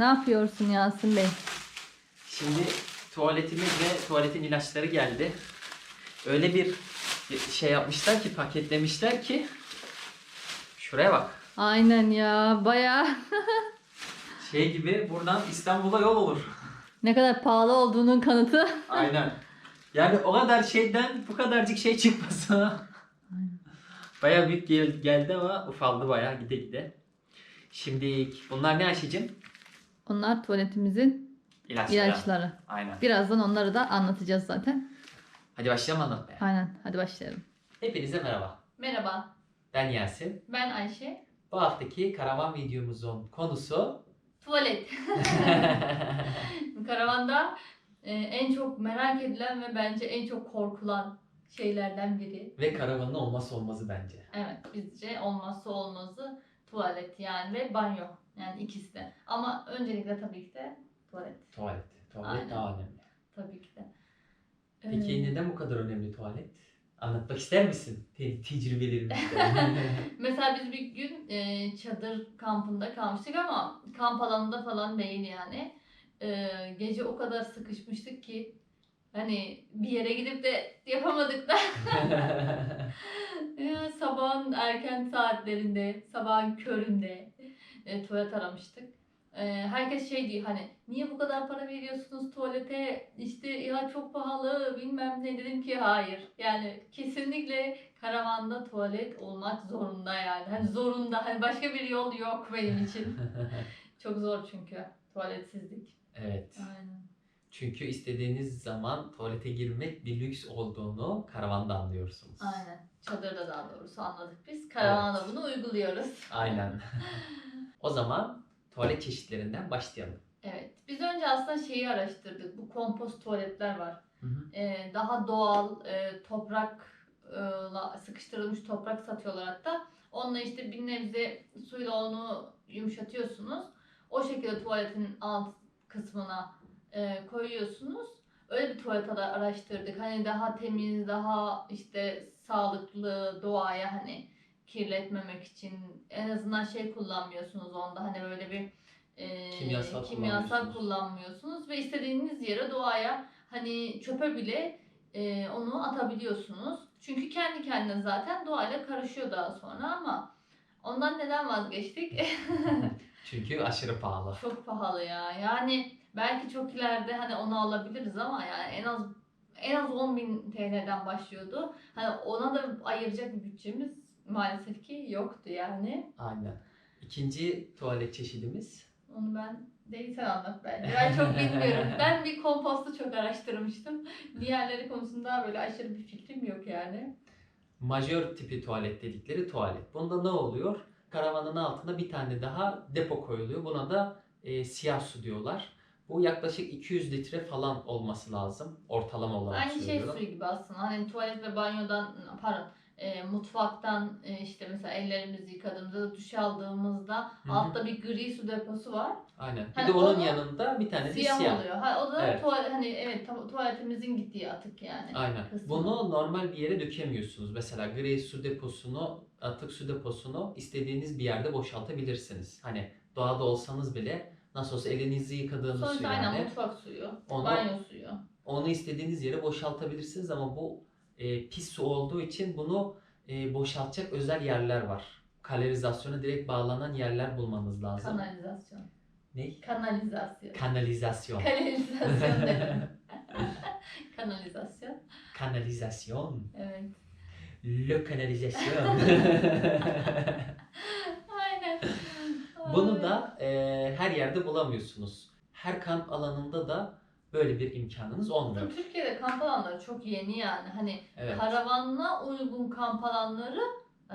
Ne yapıyorsun Yasin Bey? Şimdi tuvaletimiz ve tuvaletin ilaçları geldi. Öyle bir şey yapmışlar ki paketlemişler ki şuraya bak. Aynen ya baya Şey gibi buradan İstanbul'a yol olur. ne kadar pahalı olduğunun kanıtı. Aynen. Yani o kadar şeyden bu kadarcık şey çıkmasa. Baya büyük gel- geldi ama ufaldı baya gide gide. Şimdi bunlar ne Ayşe'cim? Onlar tuvaletimizin İlaçları. ilaçları. Aynen. Birazdan onları da anlatacağız zaten. Hadi başlayalım anlatmaya. Aynen hadi başlayalım. Hepinize merhaba. Merhaba Ben Yasin. ben Ayşe. Bu haftaki karavan videomuzun konusu Tuvalet. Karavanda e, en çok merak edilen ve bence en çok korkulan şeylerden biri. ve karavanın olmazsa olmazı bence. Evet bizce olmazsa olmazı tuvalet yani ve banyo. Yani ikisi de. Ama öncelikle tabii ki de tuvalet. Tuvalet. Tuvalet Aynen. daha önemli. Tabii ki de. Peki Ee, neden bu kadar önemli tuvalet? Anlatmak ister misin? Te- tecrübelerini. Mesela biz bir gün e, çadır kampında kalmıştık ama kamp alanında falan değil yani. E, gece o kadar sıkışmıştık ki hani bir yere gidip de yapamadık da Ya, sabahın erken saatlerinde, sabahın köründe e, tuvalet aramıştık. E, herkes şey diyor hani niye bu kadar para veriyorsunuz tuvalete? İşte ya çok pahalı bilmem ne. Dedim ki hayır. Yani kesinlikle karavanda tuvalet olmak zorunda yani. Hani zorunda hani başka bir yol yok benim için. Çok zor çünkü tuvaletsizlik. Evet. aynen. Çünkü istediğiniz zaman tuvalete girmek bir lüks olduğunu karavanda anlıyorsunuz. aynen. Çadırda daha doğrusu anladık biz. Karavanda bunu uyguluyoruz. Aynen. o zaman tuvalet çeşitlerinden başlayalım. Evet. Biz önce aslında şeyi araştırdık. Bu kompost tuvaletler var. Hı hı. Ee, daha doğal e, toprakla sıkıştırılmış toprak satıyorlar hatta. Onunla işte bir nebze suyla onu yumuşatıyorsunuz. O şekilde tuvaletin alt kısmına e, koyuyorsunuz. Öyle bir tuvalet ara- araştırdık. Hani daha temiz, daha işte sağlıklı doğaya hani kirletmemek için en azından şey kullanmıyorsunuz onda hani böyle bir e, Kimyasal kimyasal kullanmıyorsunuz. ve istediğiniz yere doğaya hani çöpe bile e, onu atabiliyorsunuz. Çünkü kendi kendine zaten doğayla karışıyor daha sonra ama ondan neden vazgeçtik? Çünkü aşırı pahalı. çok pahalı ya. Yani belki çok ileride hani onu alabiliriz ama yani en az en az 10 bin TL'den başlıyordu. Hani ona da ayıracak bir bütçemiz maalesef ki yoktu yani. Aynen. İkinci tuvalet çeşidimiz Onu ben değil sen anlat bence. Ben çok bilmiyorum. ben bir kompostu çok araştırmıştım. Diğerleri konusunda böyle aşırı bir fikrim yok yani. majör tipi tuvalet dedikleri tuvalet. Bunda ne oluyor? Karavanın altına bir tane daha depo koyuluyor. Buna da e, siyah su diyorlar. Bu yaklaşık 200 litre falan olması lazım. Ortalama olarak Aynı şey söylüyorum. suyu gibi aslında. Hani tuvalet ve banyodan pardon e, mutfaktan e, işte mesela ellerimizi yıkadığımızda duş aldığımızda hı. altta bir gri su deposu var. Aynen. Bir Hani de onun onu yanında bir tane de Siyah, siyah. oluyor. Ha, o da Evet. tuvalet hani evet tuvaletimizin gittiği atık yani. Aynen. kısmı. Bunu normal bir yere dökemiyorsunuz. Mesela gri su deposunu, atık su deposunu istediğiniz bir yerde boşaltabilirsiniz. Hani doğada olsanız bile nasıl olsa elinizi yıkadığınız su Sonuçta aynen yani. mutfak suyu, Onu- banyo suyu. Onu istediğiniz yere boşaltabilirsiniz ama bu e, pis su olduğu için bunu e, boşaltacak özel yerler var. Kanalizasyona direkt bağlanan yerler bulmanız lazım. Kanalizasyon. ne? Kanalizasyon. Kanalizasyon. Kanalizasyon dedim. Kanalizasyon. Kanalizasyon. Evet. Le kanalizasyon. Aynen. Bunu da e, her yerde bulamıyorsunuz. Her kamp alanında da böyle bir imkanınız olmuyor. Türkiye'de kamp alanları çok yeni yani. Hani Evet. karavanla uygun kamp alanları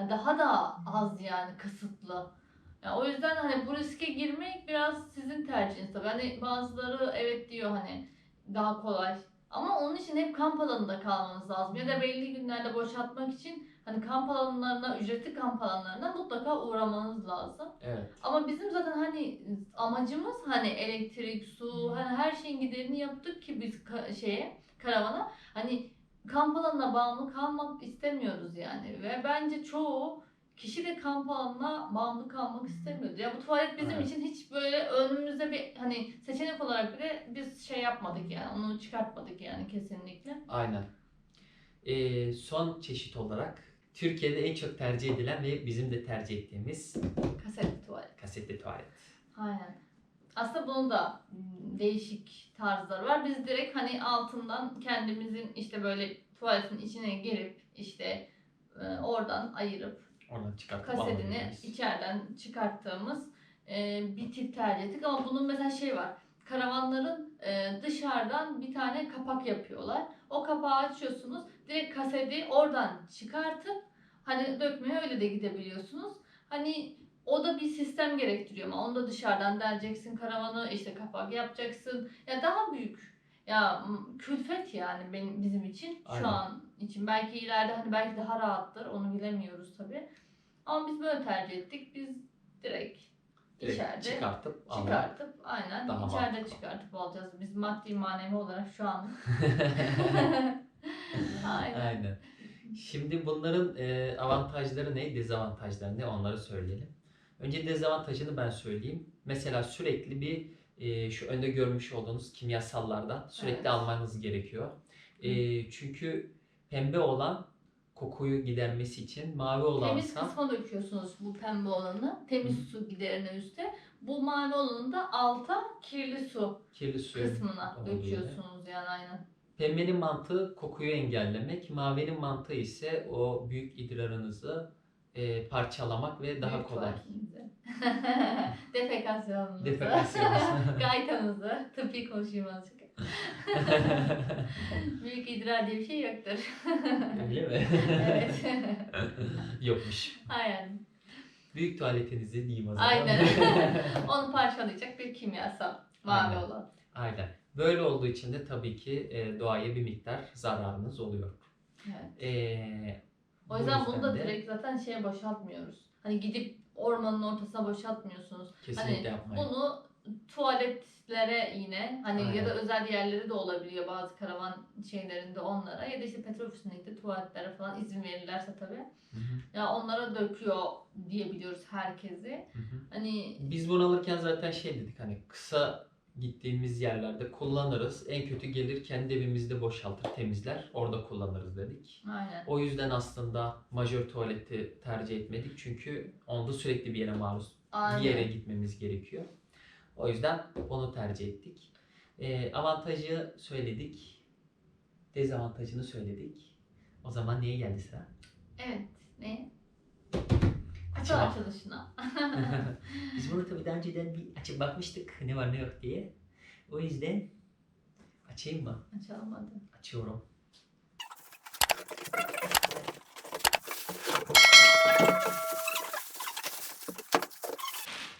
daha da az yani kısıtlı. Yani o yüzden hani bu riske girmek biraz sizin tercihiniz tabii. Hani bazıları evet diyor hani daha kolay. Ama onun için hep kamp alanında kalmanız lazım. Ya da belli günlerde boşaltmak için hani kamp alanlarına, ücretli kamp alanlarına mutlaka uğramanız lazım. Evet. Ama bizim zaten hani amacımız hani elektrik, su, hani her şeyin giderini yaptık ki biz ka- şeye, karavana. Hani kamp alanına bağımlı kalmak istemiyoruz yani. Ve bence çoğu kişi de kamp alanına bağımlı kalmak istemiyordu. Ya bu tuvalet bizim Evet. için hiç böyle önümüzde bir hani seçenek olarak bile biz şey yapmadık yani onu çıkartmadık yani kesinlikle. Aynen. Ee, son çeşit olarak Türkiye'de en çok tercih edilen ve bizim de tercih ettiğimiz Kasetli tuvalet. kasetli tuvalet. Aynen. Aslında bunun da mm, değişik tarzları var. Biz direkt hani altından kendimizin işte böyle tuvaletin içine girip işte e, oradan ayırıp Oradan çıkartıp kasetini alabiliriz. içeriden çıkarttığımız e, bir tip tercih ettik. Ama bunun mesela şey var. Karavanların e, dışarıdan bir tane kapak yapıyorlar. O kapağı açıyorsunuz. Direkt kaseti oradan çıkartıp hani dökmeye öyle de gidebiliyorsunuz. Hani o da bir sistem gerektiriyor ama onu da dışarıdan deleceksin karavanı işte kapak yapacaksın. Ya daha büyük. Ya külfet yani benim bizim için şu Aynen. an için. Belki ileride hani belki daha rahattır. Onu bilemiyoruz tabi. Ama biz böyle tercih ettik. Biz direkt, Direkt içeride çıkartıp çıkartıp aynen Daha içeride mantıklı. çıkartıp alacağız. Biz maddi manevi olarak şu an. aynen. Aynen. Şimdi bunların e, avantajları ne, dezavantajları ne onları söyleyelim. Önce dezavantajını ben söyleyeyim. Mesela sürekli bir e, şu önde görmüş olduğunuz kimyasallardan sürekli Evet. almanız gerekiyor. E, çünkü pembe olan kokuyu gidermesi için mavi Temiz olansa kısma döküyorsunuz bu pembe olanı. Temiz su giderine üste. Bu mavi olanı da alta kirli su kirli suyu kısmına döküyorsunuz yani aynen. Pembenin mantığı kokuyu engellemek, mavinin mantığı ise o büyük idrarınızı e, parçalamak ve daha Büyük kolay. Defekasyonunuzu. Defekasyonunuzu. Gaytanızı. Tıbbi konuşayım azıcık. Büyük idrar diye bir şey yoktur. Öyle mi? evet. Yokmuş. Aynen. Büyük tuvaletinizi diyeyim o zaman. Aynen. Onu parçalayacak bir kimyasal. Mavi Aynen. olan. Aynen. Böyle olduğu için de tabii ki e, doğaya bir miktar zararınız oluyor. Evet. E, O yüzden bu bunu da de direkt zaten şeye boşaltmıyoruz. Hani gidip ormanın ortasına boşaltmıyorsunuz. kesinlikle hani yapmayın. Bunu tuvaletlere yine hani ya Aynen. da özel yerleri de olabiliyor bazı karavan şeylerinde onlara ya da işte petrol ofisindeki tuvaletlere falan izin verirlerse tabii. Hı hı, Ya onlara döküyor diye biliyoruz herkesi. hı hı. Hani Biz bunu alırken zaten şey dedik hani kısa gittiğimiz yerlerde kullanırız. En kötü gelir kendi evimizde boşaltır, temizler. Orada kullanırız dedik. aynen. O yüzden aslında majör tuvaleti tercih etmedik. Çünkü onda sürekli bir yere maruz Aynen. bir yere gitmemiz gerekiyor. O yüzden onu tercih ettik. Ee, avantajı söyledik. Dezavantajını söyledik. O zaman niye geldi sıra? Evet. Ne? Kutu Açalım. açılışına. Biz bunu tabii daha önceden bir açıp bakmıştık ne var ne yok diye. O yüzden açayım mı? Açalım hadi. Açıyorum.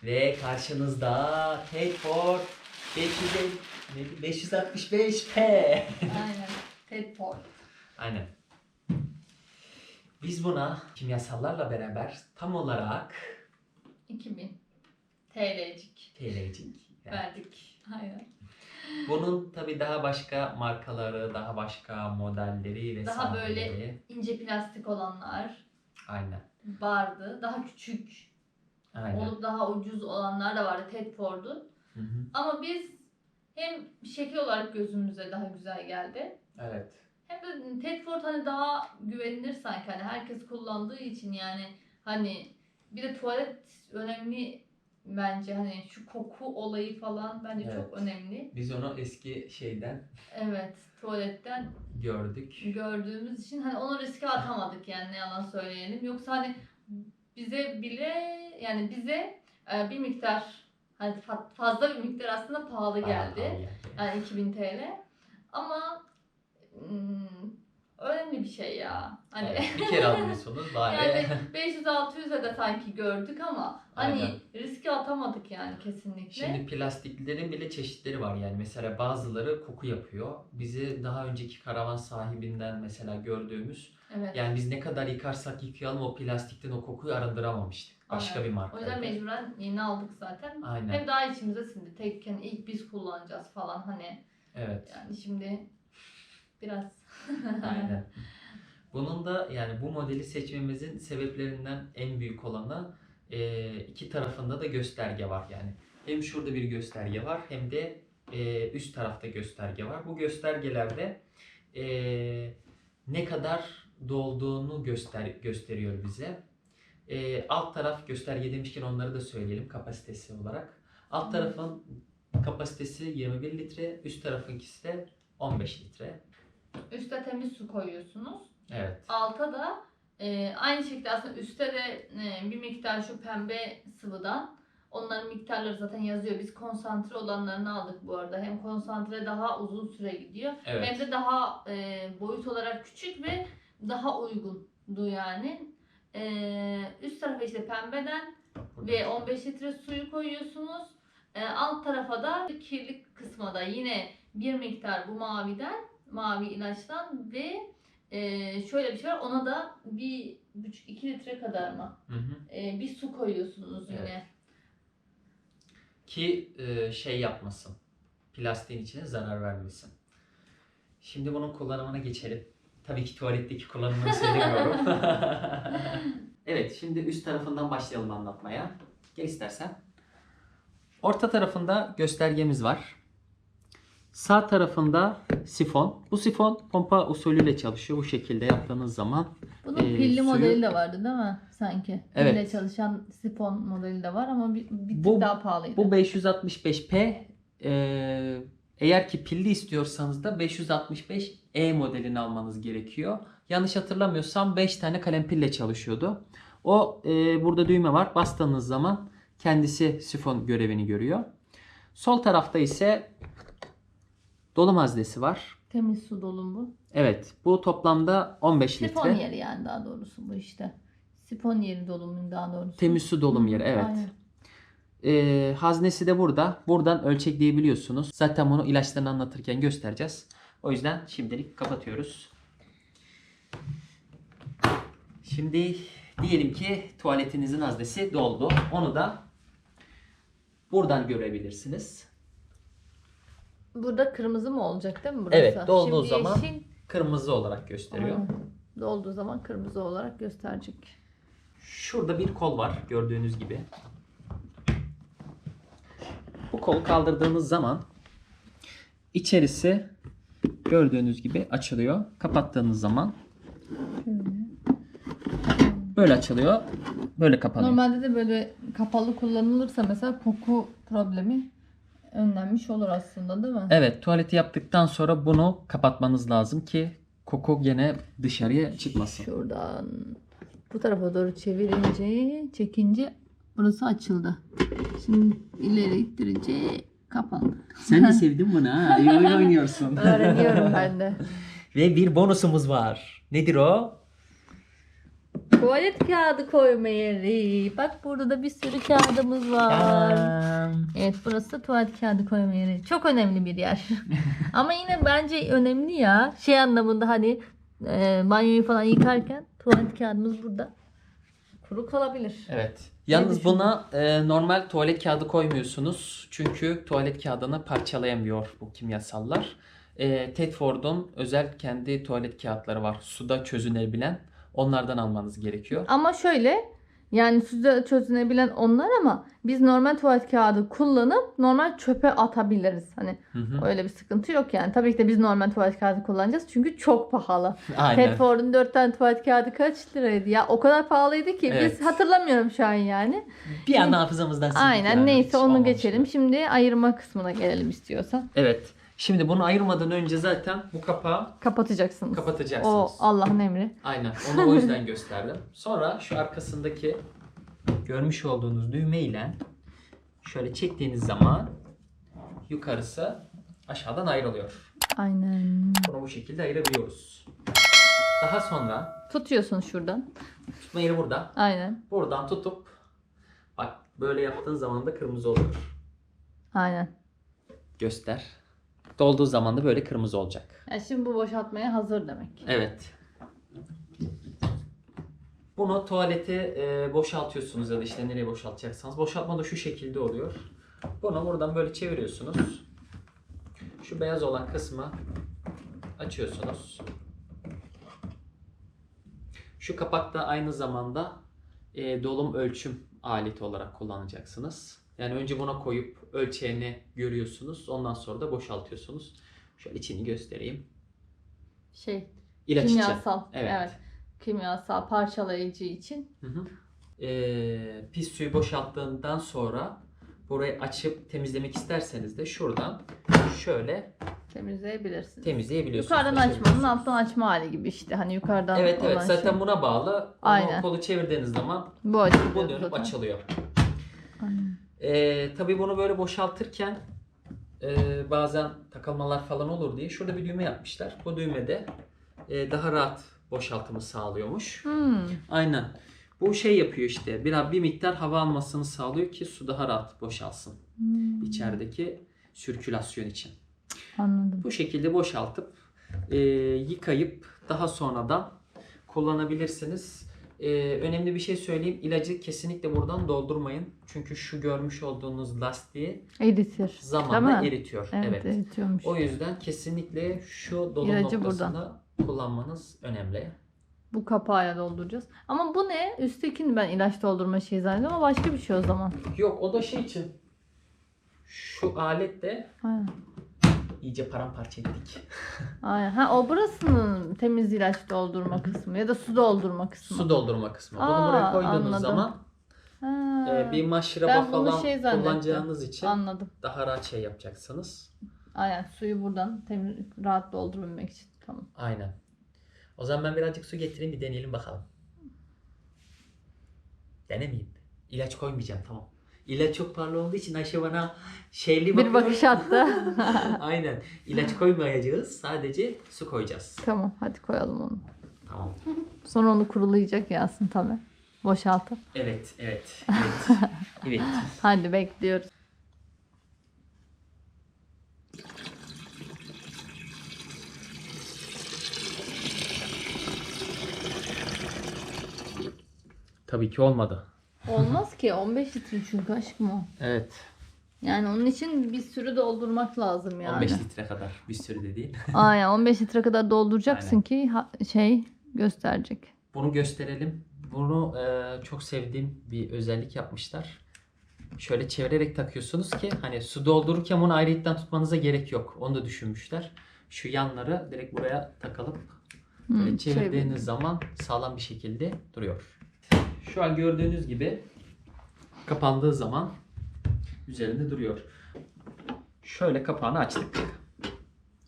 Ve karşınızda Tedford 550 neydi? 565P. Aynen. Ted Port. Aynen. Biz buna kimyasallarla beraber tam olarak 2000 TL'cik TL'cik. Yani verdik. Aynen. bunun tabi daha başka markaları, daha başka modelleri ve Daha böyle- İnce plastik olanlar Aynen. vardı. Daha küçük Aynen. olup daha ucuz olanlar da vardı Ted Ford'un. Hı hı. Ama biz hem şekil olarak gözümüze daha güzel geldi. Evet. Hem de Ted Ford hani daha güvenilir sanki hani herkes kullandığı için yani hani bir de tuvalet önemli bence hani şu koku olayı falan bence Evet. çok önemli. Biz onu eski şeyden Evet tuvaletten gördük. gördüğümüz için hani onu riske atamadık yani ne yalan söyleyelim. Yoksa hani bize bile yani bize e, bir miktar hani fa- fazla bir miktar aslında pahalı geldi. Yani 2000 TL. Ama hmm, önemli bir şey ya. Hani Evet, bir kere alıyorsunuz bari. yani 500-600'e de sanki gördük ama hani Aynen. riske atamadık yani kesinlikle. Şimdi plastiklerin bile çeşitleri var yani mesela bazıları koku yapıyor. Bizi daha önceki karavan sahibinden mesela gördüğümüz evet. yani biz ne kadar yıkarsak yıkayalım o plastikten o kokuyu arındıramamıştık. Başka Aynen. bir O markaydı. yüzden mecburen yeni aldık zaten. Aynen. Hem daha içimize sindi. Tek hani ilk biz kullanacağız falan hani Evet. yani şimdi biraz Aynen. Bunun da yani bu modeli seçmemizin sebeplerinden en büyük olanı e, iki tarafında da gösterge var yani. Hem şurada bir gösterge var hem de e, üst tarafta gösterge var. Bu göstergelerde e, ne kadar dolduğunu göster gösteriyor bize. E, alt taraf gösterge demişken onları da söyleyelim kapasitesi olarak. Alt tarafın kapasitesi 21 litre, üst tarafınkisi de 15 litre. Üste temiz su koyuyorsunuz. Evet. Alta da e, aynı şekilde aslında üstte de e, bir miktar şu pembe sıvıdan onların miktarları zaten yazıyor. Biz konsantre olanlarını aldık bu arada. Hem konsantre daha uzun süre gidiyor. Evet. Hem de daha e, boyut olarak küçük ve daha uygundu yani. E, üst tarafa işte pembeden ve 15 litre suyu koyuyorsunuz. E, alt tarafa da kirli kısma da yine bir miktar bu maviden, mavi ilaçtan ve e, şöyle bir şey var. Ona da bir buçuk iki litre kadar mı? Hı hı. E, bir su koyuyorsunuz yine. Evet. Ki e, şey yapmasın. Plastiğin içine zarar vermesin. Şimdi bunun kullanımına geçelim. Tabii ki tuvaletteki kullanımını söylemiyorum. evet, şimdi üst tarafından başlayalım anlatmaya. Gel istersen. Orta tarafında göstergemiz var. Sağ tarafında sifon. Bu sifon pompa usulüyle çalışıyor. Bu şekilde yaptığınız zaman Bunun Ee, pilli suyu- modeli de vardı değil mi sanki? Evet. Pille çalışan sifon modeli de var ama bir, bir tık Bu- daha pahalıydı. Bu 565P e, eğer ki pilli istiyorsanız da 565E modelini almanız gerekiyor. Yanlış hatırlamıyorsam 5 tane kalem pille çalışıyordu. O e, burada düğme var. Bastığınız zaman kendisi sifon görevini görüyor. Sol tarafta ise dolum haznesi var. Temiz su dolum bu. Evet bu toplamda 15 Sifon litre. yeri yani daha doğrusu bu işte. Sifon yeri dolumun daha doğrusu. Temiz su dolum yeri evet. aynen. Ee, haznesi de burada. Buradan ölçekleyebiliyorsunuz. Zaten bunu ilaçlarını anlatırken göstereceğiz. O yüzden şimdilik kapatıyoruz. Şimdi diyelim ki tuvaletinizin haznesi doldu. Onu da buradan görebilirsiniz. Burada kırmızı mı olacak değil mi burası? Evet, dolduğu Şimdi zaman yeşil, Kırmızı olarak gösteriyor. Aynen. Dolduğu zaman kırmızı olarak gösterecek. Şurada bir kol var gördüğünüz gibi. Bu kolu kaldırdığınız zaman içerisi gördüğünüz gibi açılıyor. Kapattığınız zaman böyle açılıyor. Böyle kapanıyor. Normalde de böyle kapalı kullanılırsa mesela koku problemi önlenmiş olur aslında değil mi? Evet tuvaleti yaptıktan sonra bunu kapatmanız lazım ki koku gene dışarıya çıkmasın. Şuradan bu tarafa doğru çevirince, çekince burası açıldı. Şimdi ileri ittirince kapandı. Sen de sevdin bunu ha. İyi oyun oynuyorsun. Öğreniyorum ben de. Ve bir bonusumuz var. Nedir o? Tuvalet kağıdı koyma yeri. Bak burada da bir sürü kağıdımız var. Evet burası tuvalet kağıdı koyma yeri. Çok önemli bir yer. Ama yine bence önemli ya. Şey anlamında hani e, banyoyu falan yıkarken tuvalet kağıdımız burada. Kuru kalabilir. Evet. Yalnız buna e, normal tuvalet kağıdı koymuyorsunuz. Çünkü tuvalet kağıdını parçalayamıyor bu kimyasallar. E, Tedford'un özel kendi tuvalet kağıtları var. Suda çözünebilen. Onlardan almanız gerekiyor. Ama şöyle yani suda çözünebilen onlar ama biz normal tuvalet kağıdı kullanıp normal çöpe atabiliriz. Hani Hı hı. öyle bir sıkıntı yok yani. Tabii ki de biz normal tuvalet kağıdı kullanacağız çünkü çok pahalı. Tedford'un 4 tane tuvalet kağıdı kaç liraydı ya? O kadar pahalıydı ki Evet. biz hatırlamıyorum şu an yani. Bir an hafızamızdan sildik Aynen yani. neyse Hiç onu geçelim. Şimdi ayırma kısmına gelelim istiyorsan. Evet. Şimdi bunu ayırmadan önce zaten bu kapağı Kapatacaksınız. kapatacaksınız. O Allah'ın emri. Aynen. Onu o yüzden gösterdim. Sonra şu arkasındaki görmüş olduğunuz düğme ile şöyle çektiğiniz zaman yukarısı aşağıdan ayrılıyor. Aynen. Bunu bu şekilde ayırabiliyoruz. Daha sonra Tutuyorsun şuradan. tutma yeri burada. Aynen. Buradan tutup bak böyle yaptığın zaman da kırmızı oluyor. Aynen. Göster. Dolduğu zaman da böyle kırmızı olacak. Yani şimdi bu boşaltmaya hazır demek. Evet. Bunu tuvalete e, boşaltıyorsunuz ya da işte nereye boşaltacaksanız. Boşaltma da şu şekilde oluyor. Bunu buradan böyle çeviriyorsunuz. Şu beyaz olan kısmı açıyorsunuz. Şu kapak da aynı zamanda e, dolum ölçüm aleti olarak kullanacaksınız. Yani önce buna koyup ölçeğini görüyorsunuz. Ondan sonra da boşaltıyorsunuz. Şöyle içini göstereyim. Şey, İlaç kimyasal. Evet. evet. Kimyasal parçalayıcı için. Hı hı. Ee, pis suyu boşalttığından sonra burayı açıp temizlemek isterseniz de şuradan şöyle temizleyebilirsiniz. temizleyebiliyorsunuz. Yukarıdan açmanın alttan açma hali gibi işte. Hani yukarıdan Evet evet zaten şey. buna bağlı. Onu Aynen. kolu çevirdiğiniz zaman bu bu dönüp zaten. açılıyor. Aynen. Ee, tabii bunu böyle boşaltırken e, bazen takılmalar falan olur diye şurada bir düğme yapmışlar. Bu düğmede e, daha rahat boşaltımı sağlıyormuş. Hmm. Aynen. Bu şey yapıyor işte. Bir, bir miktar hava almasını sağlıyor ki su daha rahat boşalsın. Hmm. içerideki sirkülasyon için. Anladım. Bu şekilde boşaltıp e, yıkayıp daha sonradan kullanabilirsiniz. E, önemli bir şey söyleyeyim. İlacı kesinlikle buradan doldurmayın. Çünkü şu görmüş olduğunuz lastiği Eritir. zamanla Değil mi? eritiyor. Evet, Evet. eritiyormuş. O yüzden kesinlikle şu dolum İlacı noktasında kullanmanız önemli. Bu kapağıyla dolduracağız. Ama bu ne? Üsttekini ben ilaç doldurma şeyi zannediyorum ama başka bir şey o zaman. Yok o da şey için. Şu alet de Aynen. İyice paramparça ettik. Aynen. Ha o burasının temiz ilaç doldurma kısmı ya da su doldurma kısmı. Su doldurma kısmı. Bunu Aa, buraya koyduğunuz anladım. zaman Ha, Ee, bir maşraba bunu falan şey zannettim. kullanacağınız için Anladım. daha rahat şey yapacaksınız. Aynen suyu buradan temiz, rahat doldurabilmek için. Tamam. Aynen. O zaman ben birazcık su getireyim bir deneyelim bakalım. Denemeyeyim. İlaç koymayacağım tamam. İlaç çok pahalı olduğu için Ayşe bana şeyli Bir bakış attı. Aynen. İlaç koymayacağız. Sadece su koyacağız. tamam hadi koyalım onu. Tamam. Sonra onu kurulayacak Yasin tabi. Boşaltıp. Evet, evet, evet. evet. Hadi bekliyoruz. Tabii ki olmadı. Olmaz ki 15 litre çünkü aşkım o. Evet. Yani onun için bir sürü doldurmak lazım yani. 15 litre kadar bir sürü de değil. Aynen 15 litre kadar dolduracaksın Aynen. ki ha- şey gösterecek. Bunu gösterelim. Bunu e, çok sevdiğim bir özellik yapmışlar. Şöyle çevirerek takıyorsunuz ki hani su doldururken bunu ayrıyetten tutmanıza gerek yok. Onu da düşünmüşler. Şu yanları direkt buraya takalım. Hı, Böyle çevir. çevirdiğiniz zaman sağlam bir şekilde duruyor. Şu an gördüğünüz gibi kapandığı zaman üzerinde duruyor. Şöyle kapağını açtık.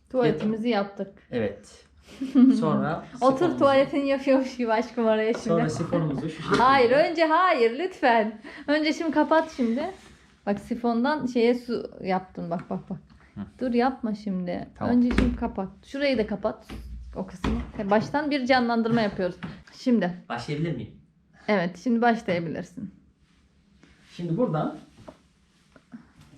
Tuvaletimizi yaptık. Evet. Sonra Otur sifonumuzu- tuvaletini yapıyormuş gibi aşkım oraya şimdi. Sonra sifonumuzu şu şekilde. Hayır önce hayır lütfen. Önce şimdi kapat şimdi. Bak sifondan şeye su yaptın bak bak bak. Dur yapma şimdi. Tamam. Önce şimdi kapat. Şurayı da kapat. O kısmı. Baştan bir canlandırma yapıyoruz. Şimdi. Başlayabilir miyim? Evet şimdi başlayabilirsin. Şimdi buradan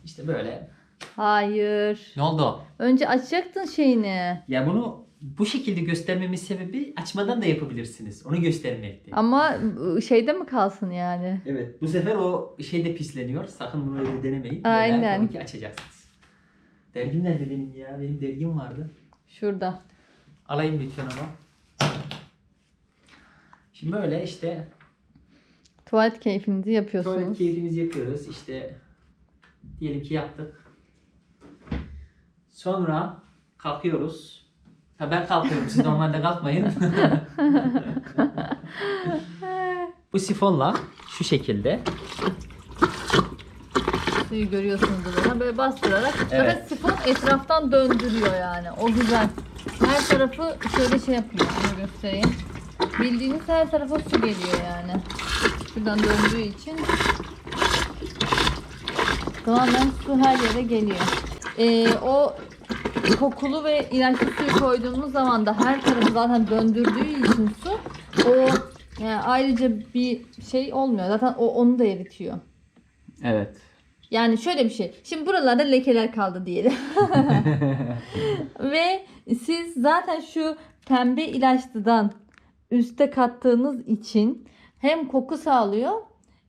işte böyle. Hayır. Ne oldu? Önce açacaktın şeyini. Ya bunu bu şekilde göstermemin sebebi açmadan da yapabilirsiniz. Onu göstermekti. Ama ıı, şeyde mi kalsın yani? Evet. Bu sefer o şey de pisleniyor. Sakın bunu öyle denemeyin. Aynen. Ki açacaksınız. Dergim nerede benim ya? Benim dergim vardı. Şurada. Alayım lütfen ama. Şimdi böyle işte Tuvalet keyfinizi tuvalet yapıyorsunuz. keyfimizi yapıyoruz. İşte diyelim ki yaptık. Sonra kalkıyoruz. Ha ben kalkıyorum. Siz normalde kalkmayın. Bu sifonla şu şekilde Suyu görüyorsunuz burada. Böyle bastırarak. Evet. Zaten sifon etraftan döndürüyor yani. O güzel. Her tarafı şöyle şey yapıyor. Bunu göstereyim. Bildiğiniz her tarafa su geliyor yani. Şuradan döndüğü için tamamen su her yere geliyor. Ee, o kokulu ve ilaçlı suyu koyduğumuz zaman da her tarafı zaten döndürdüğü için su o yani ayrıca bir şey olmuyor. Zaten o onu da eritiyor. Evet. Yani şöyle bir şey. Şimdi buralarda lekeler kaldı diyelim. Ve siz zaten şu pembe ilaçlıdan üste kattığınız için hem koku sağlıyor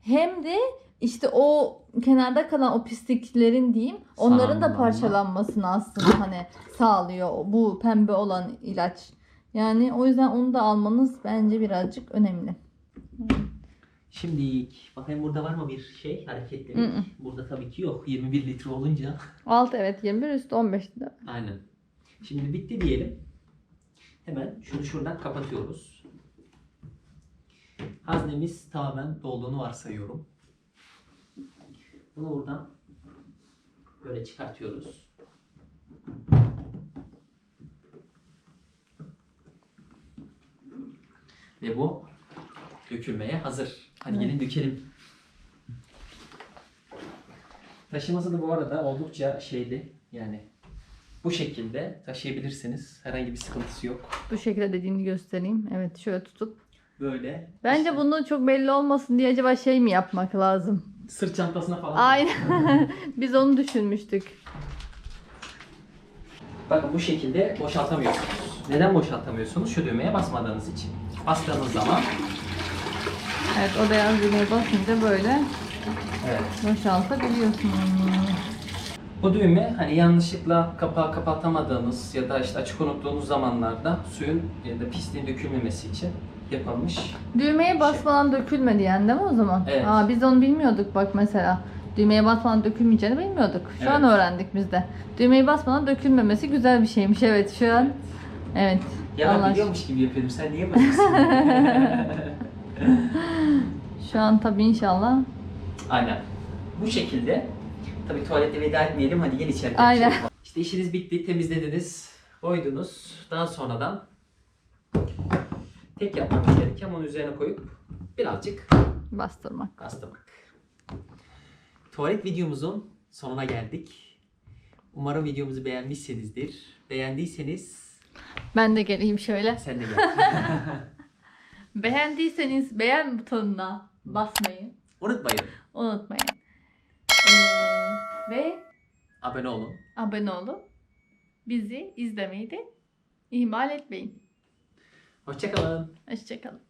hem de işte o kenarda kalan o pisliklerin diyeyim onların da parçalanmasını aslında hani sağlıyor bu pembe olan ilaç. Yani o yüzden onu da almanız bence birazcık önemli. Şimdi bakayım burada var mı bir şey hareketli? Hı hı. Burada tabii ki yok. 21 litre olunca. Alt evet 21 üstü 15 de. Aynen. Şimdi bitti diyelim. Hemen şunu şuradan kapatıyoruz. Haznemiz tamamen dolduğunu varsayıyorum. Bunu buradan böyle çıkartıyoruz. Ve bu dökülmeye hazır. Hadi Evet. gelin dökelim. Taşıması da bu arada oldukça şeydi. Yani bu şekilde taşıyabilirsiniz. Herhangi bir sıkıntısı yok. Bu şekilde dediğini göstereyim. Evet şöyle tutup. Böyle. Bence işte bunu çok belli olmasın diye acaba şey mi yapmak lazım? sırt çantasına falan. Aynen. Biz onu düşünmüştük. Bakın bu şekilde boşaltamıyorsunuz. Neden boşaltamıyorsunuz? Şu düğmeye basmadığınız için. Bastığınız zaman Evet o beyaz düğmeye basınca böyle evet. boşaltabiliyorsun. Bu düğme hani yanlışlıkla kapağı kapatamadığınız ya da işte açık unuttuğunuz zamanlarda suyun ya da pisliğin dökülmemesi için yapılmış. Düğmeye basmadan dökülmedi yani değil mi o zaman? Evet. Aa, biz onu bilmiyorduk bak mesela. Düğmeye basmadan dökülmeyeceğini bilmiyorduk. Şu an Evet. öğrendik biz de. Düğmeye basmadan dökülmemesi güzel bir şeymiş. Evet şu an. Evet. Ya Allah biliyormuş gibi yapıyordum. Sen niye basıyorsun? Şu an tabii inşallah. Aynen. Bu şekilde. Tabii tuvalete veda etmeyelim. Hadi gel içeride. Aynen. içelim. İşte işiniz bitti. Temizlediniz. Koydunuz. Daha sonradan tek yapmanız gereken onun üzerine koyup birazcık Bastırmak. bastırmak. Tuvalet videomuzun sonuna geldik. Umarım videomuzu beğenmişsinizdir. Beğendiyseniz Ben de geleyim şöyle. sen de gel. Beğendiyseniz beğen butonuna basmayı Unutmayın. unutmayın. Ee, ve Abone olun. abone olun. Bizi izlemeyi de ihmal etmeyin. Hoşçakalın. Hoşçakalın.